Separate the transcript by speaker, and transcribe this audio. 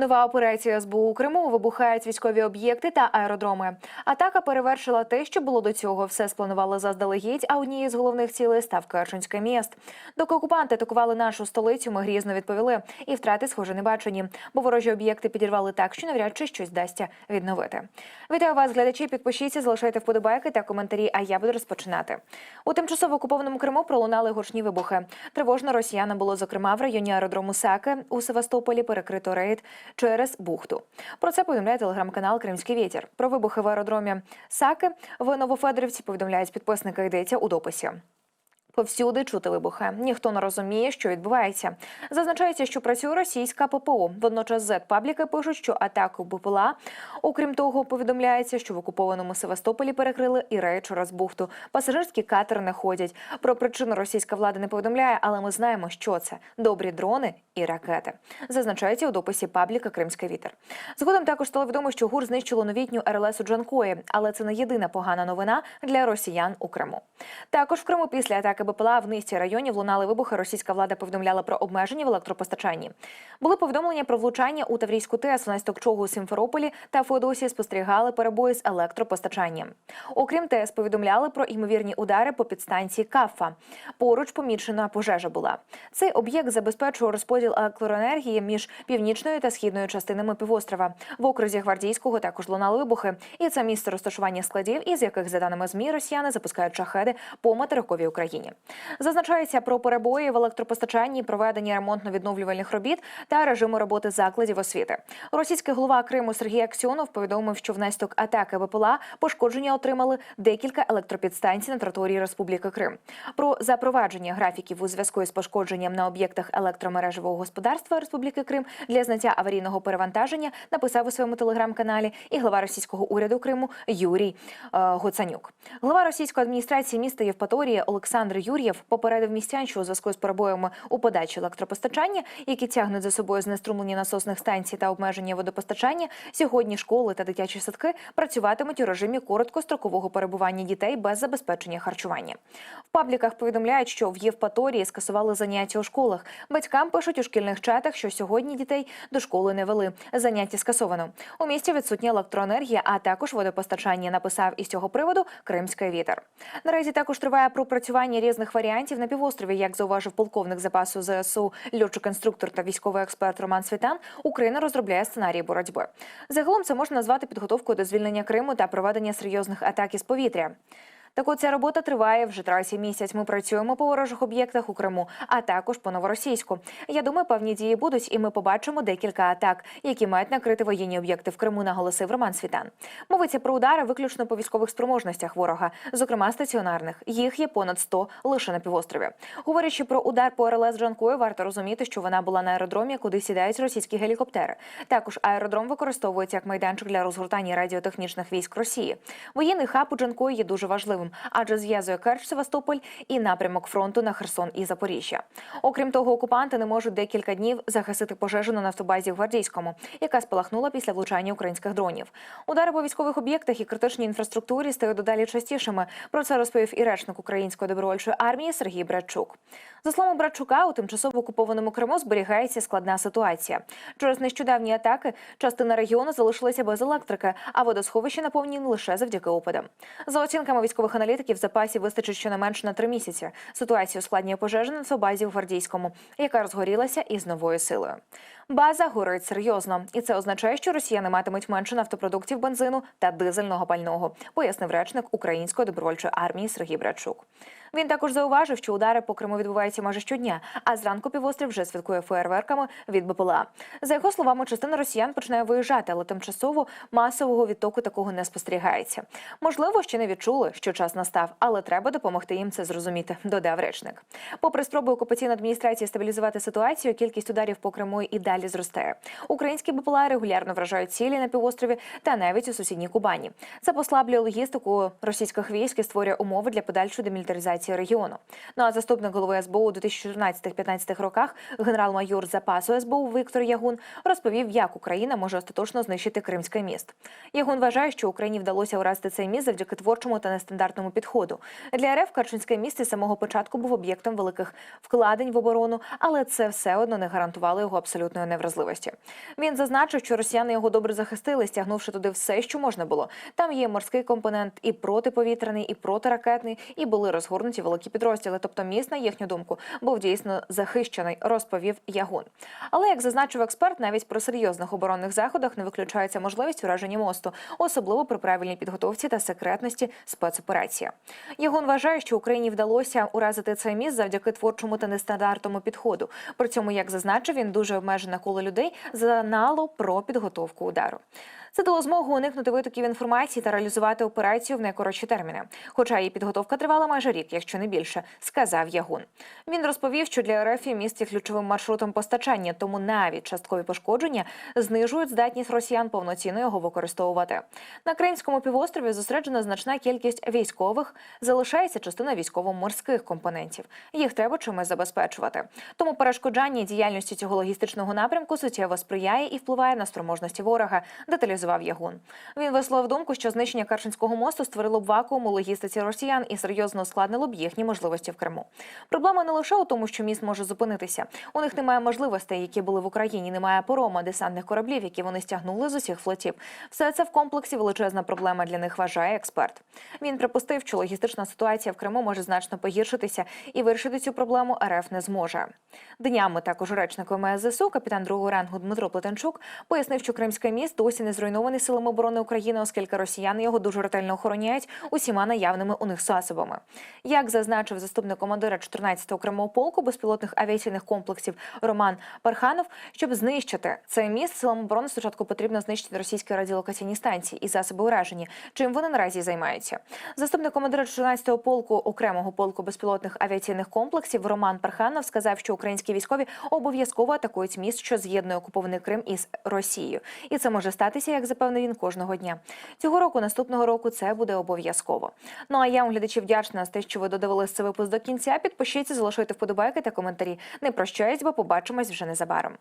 Speaker 1: Нова операція СБУ у Криму вибухають військові об'єкти та аеродроми. Атака перевершила те, що було до цього. Все спланували заздалегідь. А однією з головних цілей став Керченський міст. Доки окупанти атакували нашу столицю, ми грізно відповіли. І втрати, схоже, не бачені, бо ворожі об'єкти підірвали так, що навряд чи щось вдасться відновити. Вітаю вас, глядачі. Підпишіться, залишайте вподобайки та коментарі. А я буду розпочинати. У тимчасово окупованому Криму пролунали гучні вибухи. Тривожно росіянам було зокрема в районі аеродрому Саки у Севастополі перекрито рейд через бухту. Про це повідомляє телеграм-канал Кримський вітер. Про вибухи в аеродромі Саки в Новофедорівці повідомляють підписники. Йдеться у дописі. Повсюди чути вибухи. Ніхто не розуміє, що відбувається. Зазначається, що працює російська ППО. Водночас Z-пабліки пишуть, що атаку БПЛА. Окрім того, повідомляється, що в окупованому Севастополі перекрили і рейд через бухту. Пасажирські катери не ходять. Про причину російська влада не повідомляє, але ми знаємо, що це добрі дрони і ракети. Зазначається у дописі пабліка Кримський вітер. Згодом також стало відомо, що ГУР знищило новітню РЛС у Джанкої, але це не єдина погана новина для росіян у Криму. Також в Криму після атаки БПЛА в низці районів лунали вибухи. Російська влада повідомляла про обмеження в електропостачанні. Були повідомлення про влучання у Таврійську ТЕС, внаслідок чого у Сімферополі та Феодосії спостерігали перебої з електропостачанням. Окрім ТЕС, повідомляли про ймовірні удари по підстанції Кафа. Поруч помічена пожежа була. Цей об'єкт забезпечує розподіл електроенергії між північною та східною частинами півострова. В окрузі Гвардійського також лунали вибухи, і це місце розташування складів, із яких, за даними змі, росіяни запускають шахеди по материковій Україні. Зазначається про перебої в електропостачанні, проведення ремонтно-відновлювальних робіт та режиму роботи закладів освіти. Російський голова Криму Сергій Аксьонов повідомив, що внаслідок атаки БПЛА пошкодження отримали декілька електропідстанцій на території Республіки Крим. Про запровадження графіків у зв'язку із пошкодженням на об'єктах електромережевого господарства Республіки Крим для зняття аварійного перевантаження написав у своєму телеграм-каналі і глава російського уряду Криму Юрій е, Гоцанюк. Глава російської адміністрації міста Євпаторії Олександр Юр'єв попередив містян, що у зв'язку з перебоями у подачі електропостачання, які тягнуть за собою знеструмлення насосних станцій та обмеження водопостачання, сьогодні школи та дитячі садки працюватимуть у режимі короткострокового перебування дітей без забезпечення харчування. В пабліках повідомляють, що в Євпаторії скасували заняття у школах. Батькам пишуть у шкільних чатах, що сьогодні дітей до школи не вели. Заняття скасовано. У місті відсутня електроенергія, а також водопостачання. Написав із цього приводу Кримський вітер. Наразі також триває пропрацювання різних варіантів на півострові. Як зауважив полковник запасу ЗСУ, льотчик-інструктор та військовий експерт Роман Світан, Україна розробляє сценарії боротьби. Загалом це можна назвати підготовкою до звільнення Криму та проведення серйозних атак із повітря. Так от ця робота триває вже третій місяць. Ми працюємо по ворожих об'єктах у Криму, а також по новоросійську. Я думаю, певні дії будуть, і ми побачимо декілька атак, які мають накрити воєнні об'єкти в Криму, наголосив Роман Світан. Мовиться про удари виключно по військових спроможностях ворога, зокрема стаціонарних. Їх є понад 100 лише на півострові. Говорячи про удар по РЛС Джанкою, варто розуміти, що вона була на аеродромі, куди сідають російські гелікоптери. Також аеродром використовується як майданчик для розгортання радіотехнічних військ Росії. Воєнний хаб у Джанкої є дуже важливим адже зв'язує Керч Севастополь і напрямок фронту на Херсон і Запоріжжя. Окрім того, окупанти не можуть декілька днів захистити пожежу на нафтобазі в Гвардійському, яка спалахнула після влучання українських дронів. Удари по військових об'єктах і критичній інфраструктурі стають дедалі частішими. Про це розповів і речник української добровольчої армії Сергій Братчук. За словами Братчука, у тимчасово окупованому Криму зберігається складна ситуація. Через нещодавні атаки частина регіону залишилася без електрики, а водосховища наповнені лише завдяки опадам. За оцінками військових аналітиків, запасів вистачить щонайменше на три місяці. Ситуацію ускладнює пожежа на собазі в Гвардійському, яка розгорілася із новою силою. База горить серйозно, і це означає, що росіяни матимуть менше нафтопродуктів, бензину та дизельного пального, пояснив речник української добровольчої армії Сергій Братчук. Він також зауважив, що удари по Криму відбуваються майже щодня, а зранку півострів вже святкує феєрверками від БПЛА. За його словами, частина росіян починає виїжджати, але тимчасово масового відтоку такого не спостерігається. Можливо, ще не відчули, що час настав, але треба допомогти їм це зрозуміти. Додав речник. Попри спроби окупаційної адміністрації стабілізувати ситуацію, кількість ударів по Криму і далі зростає. Українські БПЛА регулярно вражають цілі на півострові та навіть у сусідній Кубані. Це послаблює логістику російських військ і створює умови для подальшої демілітаризації стабілізації регіону. Ну а заступник голови СБУ у 2014-15 роках генерал-майор запасу СБУ Віктор Ягун розповів, як Україна може остаточно знищити Кримський міст. Ягун вважає, що Україні вдалося уразити цей міст завдяки творчому та нестандартному підходу. Для РФ Керченське міст із самого початку був об'єктом великих вкладень в оборону, але це все одно не гарантувало його абсолютної невразливості. Він зазначив, що росіяни його добре захистили, стягнувши туди все, що можна було. Там є морський компонент, і протиповітряний, і протиракетний, і були розгорнуті великі підрозділи. Тобто, міст, на їхню думку, був дійсно захищений, розповів Ягун. Але як зазначив експерт, навіть при серйозних оборонних заходах не виключається можливість ураження мосту, особливо при правильній підготовці та секретності спецоперації. Ягун вважає, що Україні вдалося уразити цей міст завдяки творчому та нестандартному підходу. При цьому, як зазначив, він дуже обмежене коло людей знало про підготовку удару. Це дало змогу уникнути витоків інформації та реалізувати операцію в найкоротші терміни. Хоча її підготовка тривала майже рік, якщо не більше, сказав Ягун. Він розповів, що для РФ міст є ключовим маршрутом постачання, тому навіть часткові пошкодження знижують здатність росіян повноцінно його використовувати. На Кримському півострові зосереджена значна кількість військових, залишається частина військово-морських компонентів. Їх треба чимось забезпечувати. Тому перешкоджання діяльності цього логістичного напрямку суттєво сприяє і впливає на спроможності ворога. Деталізував Ягун. Він висловив думку, що знищення Керченського мосту створило б вакуум у логістиці росіян і серйозно ускладнило б їхні можливості в Криму. Проблема не лише у тому, що міст може зупинитися. У них немає можливостей, які були в Україні. Немає порома десантних кораблів, які вони стягнули з усіх флотів. Все це в комплексі величезна проблема для них, вважає експерт. Він припустив, що логістична ситуація в Криму може значно погіршитися, і вирішити цю проблему РФ не зможе. Днями також речник ВМС ЗСУ, капітан другого рангу Дмитро Плетенчук, пояснив, що Кримський міст досі не зруйнований силами оборони України, оскільки росіяни його дуже ретельно охороняють усіма наявними у них засобами. Як зазначив заступник командира 14-го окремого полку безпілотних авіаційних комплексів Роман Парханов, щоб знищити цей міст, силам оборони спочатку потрібно знищити російські радіолокаційні станції і засоби ураження, чим вони наразі займаються. Заступник командира 14-го полку окремого полку безпілотних авіаційних комплексів Роман Парханов сказав, що українські військові обов'язково атакують міст, що з'єднує окупований Крим із Росією, і це може статися, як запевнив він кожного дня. Цього року, наступного року, це буде обов'язково. Ну а я вам глядачі вдячна за те, що ви додивилися цей випуск до кінця. Підпишіться, залишайте вподобайки та коментарі. Не прощаюсь, бо побачимось вже незабаром.